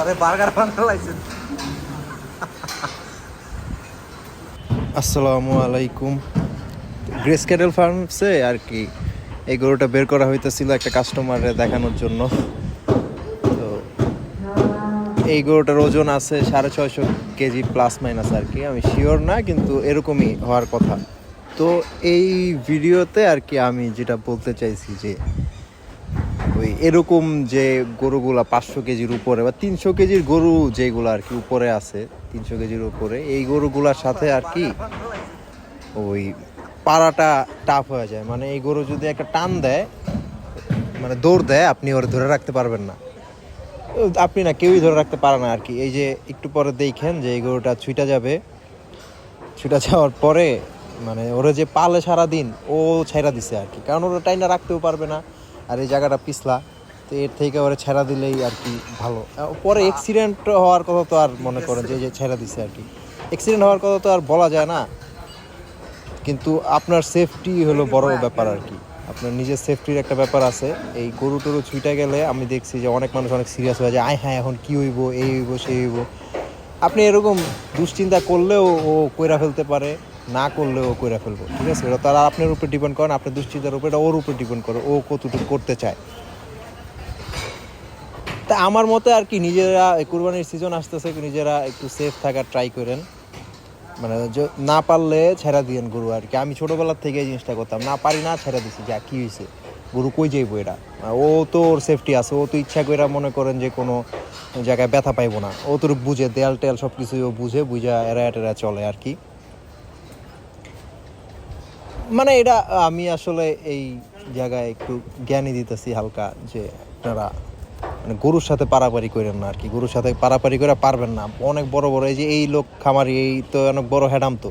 আরে আসসালামু আলাইকুম। গ্রেস ক্যাটেল ফার্মসে আর কি এই গরুটা বের করা হইতেছিল একটা কাস্টমারে দেখানোর জন্য। তো এই গরুটার ওজন আছে সাড়ে ছয়শো কেজি প্লাস মাইনাস আর কি। আমি শিওর না, কিন্তু এরকমই হওয়ার কথা। তো এই ভিডিওতে আর কি আমি যেটা বলতে চাইছি যে ওই এরকম যে গরুগুলা পাঁচশো কেজির উপরে বা তিনশো কেজির গরু যেগুলো আর কি উপরে আছে, তিনশো কেজির উপরে, এই গরুগুলার সাথে আর কি ওই পাড়াটা টাফ হয়ে যায়। মানে এই গরু যদি একটা টান দেয় মানে দৌড় দেয়, আপনি ওর ধরে রাখতে পারবেন না। আপনি না কেউই ধরে রাখতে পারে না আর কি। এই যে একটু পরে দেখেন যে এই গরুটা ছুটা যাবে। ছুটা যাওয়ার পরে মানে ওরা যে পালে সারাদিন, ও ছেড়া দিছে আর কি। কারণ ওরা টাইনা রাখতেও পারবে না। আর এই জায়গাটা পিছলা, তো এর থেকে ওরা ছেড়া দিলেই আর কি ভালো। পরে অ্যাক্সিডেন্ট হওয়ার কথা তো আর মনে করেন যে যে ছেড়া দিছে আর কি। অ্যাক্সিডেন্ট হওয়ার কথা তো আর বলা যায় না, কিন্তু আপনার সেফটি হলো বড় ব্যাপার আর কি। আপনার নিজের সেফটির একটা ব্যাপার আছে। এই গরু টরু ছুটে গেলে আমি দেখছি যে অনেক মানুষ অনেক সিরিয়াস হয়ে যায়, আয় হ্যাঁ এখন কী হইব, এই হইব, সেই হইব। আপনি এরকম দুশ্চিন্তা করলেও ও কইরা ফেলতে পারে। না করলেও ও কইরা ফেলব, ঠিক আছে? এটা তারা আপনার উপর ডিপেন্ড করেন, আপনার দুশ্চিন্তার উপর এটা ওর উপর ডিপেন্ড করে, ও কতটুকু করতে চায়। তা আমার মতে আর কি, নিজেরা কুরবানির সিজন আসতেছে, নিজেরা একটু সেফ থাকার ট্রাই করেন। মানে না পারলে ছেড়া দিয়েন গরু আর কি। আমি ছোটবেলার থেকে এই জিনিসটা করতাম, না পারি না ছেড়া দিছি, যা কী হয়েছে গরু কই যাইবো এটা? ও তো ওর সেফটি আছে, ও তো ইচ্ছা করে মনে করেন যে কোনো জায়গায় ব্যথা পাইবো না। ও তোর বুঝে, দেয়াল টেয়াল সব কিছুই ও বুঝে, বুঝা এরা টেরা চলে আর কি। মানে এটা, আমি আসলে এই জায়গায় একটু জ্ঞানী দিতেছি হালকা যে আপনারা মানে গরুর সাথে পারাপারি করেন না আর কি গরুর সাথে পারাপারি করে পারবেন না। অনেক বড় বড় এই যে এই লোক খামারি, এই তো অনেক বড় হ্যাডাম তো।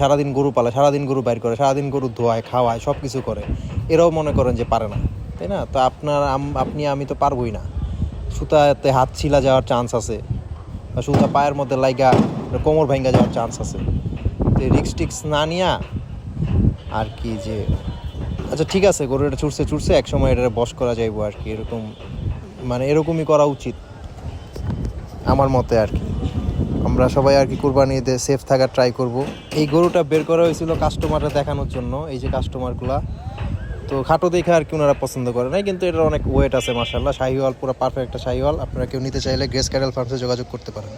সারাদিন গরু পালে, সারাদিন গরু বাইর করে, সারাদিন গরু ধোয়ায়, খাওয়ায় সব কিছু করে। এরাও মনে করেন যে পারে না, তাই না? তো আপনার আপনি, আমি তো পারবই না। সুতাতে হাত ছিলা যাওয়ার চান্স আছে, বা সুতা পায়ের মধ্যে লাইগা কোমর ভাঙ্গা যাওয়ার চান্স আছে। তো রিক্স টিক্স না নিয়া আর কি যে আচ্ছা ঠিক আছে গরু এটা ছুটছে ছুটছে এক সময় এটা বস করা যাইবো আর কি, এরকম মানে এরকমই করা উচিত, আমার মতে আর কি। আমরা সবাই আর কি কোরবানি ঈদে সেফ থাকার ট্রাই করব। এই গরুটা বের করা হয়েছিল কাস্টমাররা দেখানোর জন্য, এই যে কাস্টমারগুলা তো খাটো দেখে আর কি ওনারা পছন্দ করে নাই, কিন্তু এটার অনেক ওয়েট আছে মার্শাল্লাহ শাহিওয়াল, পুরো পারফেক্ট একটা শাহিওয়াল। আপনারা কেউ নিতে চাইলে গ্রেস ক্যারেল ফার্মসে যোগাযোগ করতে পারেন।